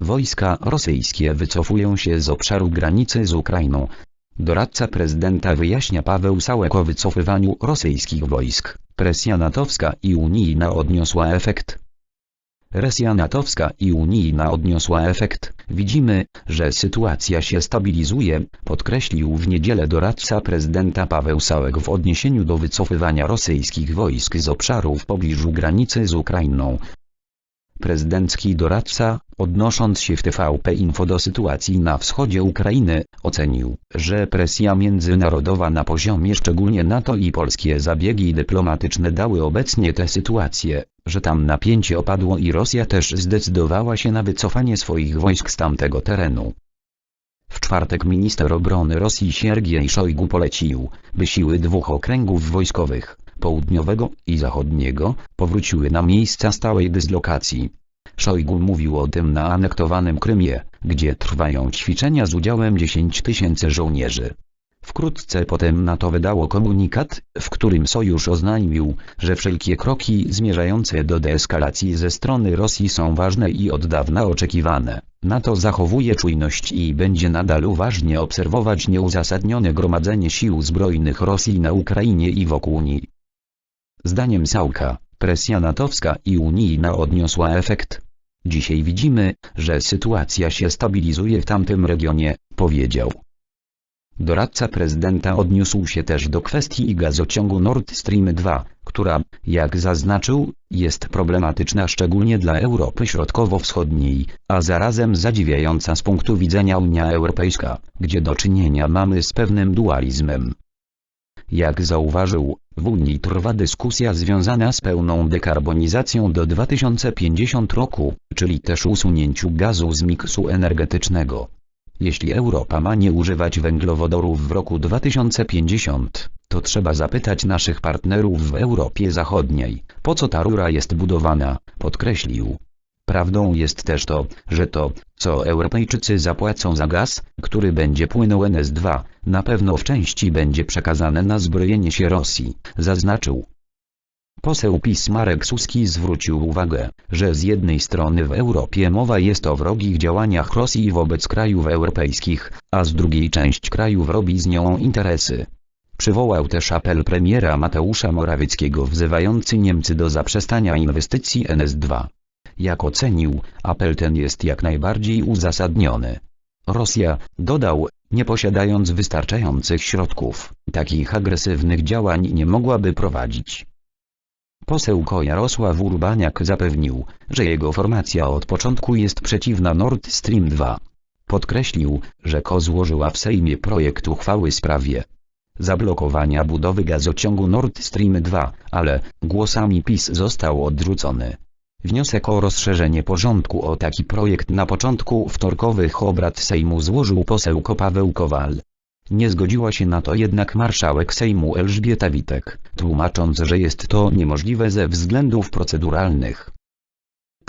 Wojska rosyjskie wycofują się z obszaru granicy z Ukrainą. Doradca prezydenta wyjaśnia Paweł Sałek o wycofywaniu rosyjskich wojsk. Presja natowska i unijna odniosła efekt. Presja natowska i unijna odniosła efekt. Widzimy, że sytuacja się stabilizuje, podkreślił w niedzielę doradca prezydenta Paweł Sałek w odniesieniu do wycofywania rosyjskich wojsk z obszaru w pobliżu granicy z Ukrainą. Prezydencki doradca, odnosząc się w TVP Info do sytuacji na wschodzie Ukrainy, ocenił, że presja międzynarodowa na poziomie szczególnie NATO i polskie zabiegi dyplomatyczne dały obecnie tę sytuację, że tam napięcie opadło i Rosja też zdecydowała się na wycofanie swoich wojsk z tamtego terenu. W czwartek minister obrony Rosji Siergiej Szojgu polecił, by siły dwóch okręgów wojskowych, południowego i zachodniego, powróciły na miejsca stałej dyslokacji. Szojgu mówił o tym na anektowanym Krymie, gdzie trwają ćwiczenia z udziałem 10 tysięcy żołnierzy. Wkrótce potem NATO wydało komunikat, w którym sojusz oznajmił, że wszelkie kroki zmierzające do deeskalacji ze strony Rosji są ważne i od dawna oczekiwane. NATO zachowuje czujność i będzie nadal uważnie obserwować nieuzasadnione gromadzenie sił zbrojnych Rosji na Ukrainie i wokół niej. Zdaniem Sałka, presja natowska i unijna odniosła efekt. Dzisiaj widzimy, że sytuacja się stabilizuje w tamtym regionie, powiedział. Doradca prezydenta odniósł się też do kwestii gazociągu Nord Stream 2, która, jak zaznaczył, jest problematyczna szczególnie dla Europy Środkowo-Wschodniej, a zarazem zadziwiająca z punktu widzenia Unia Europejska, gdzie do czynienia mamy z pewnym dualizmem. Jak zauważył, w Unii trwa dyskusja związana z pełną dekarbonizacją do 2050 roku, czyli też usunięciu gazu z miksu energetycznego. Jeśli Europa ma nie używać węglowodorów w roku 2050, to trzeba zapytać naszych partnerów w Europie Zachodniej, po co ta rura jest budowana, podkreślił. Prawdą jest też to, że to, co Europejczycy zapłacą za gaz, który będzie płynął NS2, na pewno w części będzie przekazane na zbrojenie się Rosji, zaznaczył. Poseł PiS Marek Suski zwrócił uwagę, że z jednej strony w Europie mowa jest o wrogich działaniach Rosji wobec krajów europejskich, a z drugiej część krajów robi z nią interesy. Przywołał też apel premiera Mateusza Morawieckiego wzywający Niemcy do zaprzestania inwestycji NS2. Jak ocenił, apel ten jest jak najbardziej uzasadniony. Rosja, dodał, nie posiadając wystarczających środków, takich agresywnych działań nie mogłaby prowadzić. Poseł Jarosław Urbaniak zapewnił, że jego formacja od początku jest przeciwna Nord Stream 2. Podkreślił, że KO złożyła w Sejmie projekt uchwały w sprawie zablokowania budowy gazociągu Nord Stream 2, ale głosami PiS został odrzucony. Wniosek o rozszerzenie porządku o taki projekt na początku wtorkowych obrad Sejmu złożył poseł Paweł Kowal. Nie zgodziła się na to jednak marszałek Sejmu Elżbieta Witek, tłumacząc, że jest to niemożliwe ze względów proceduralnych.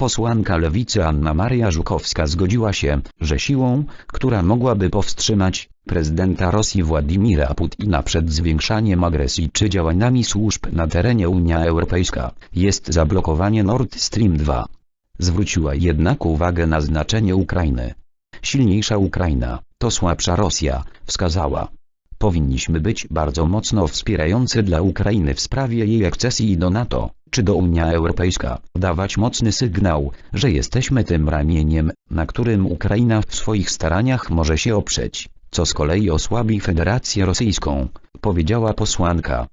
Posłanka lewicy Anna Maria Żukowska zgodziła się, że siłą, która mogłaby powstrzymać prezydenta Rosji Władimira Putina przed zwiększaniem agresji czy działaniami służb na terenie Unia Europejska, jest zablokowanie Nord Stream 2. Zwróciła jednak uwagę na znaczenie Ukrainy. Silniejsza Ukraina, to słabsza Rosja, wskazała. Powinniśmy być bardzo mocno wspierający dla Ukrainy w sprawie jej akcesji do NATO, czy do Unia Europejska, dawać mocny sygnał, że jesteśmy tym ramieniem, na którym Ukraina w swoich staraniach może się oprzeć, co z kolei osłabi Federację Rosyjską, powiedziała posłanka.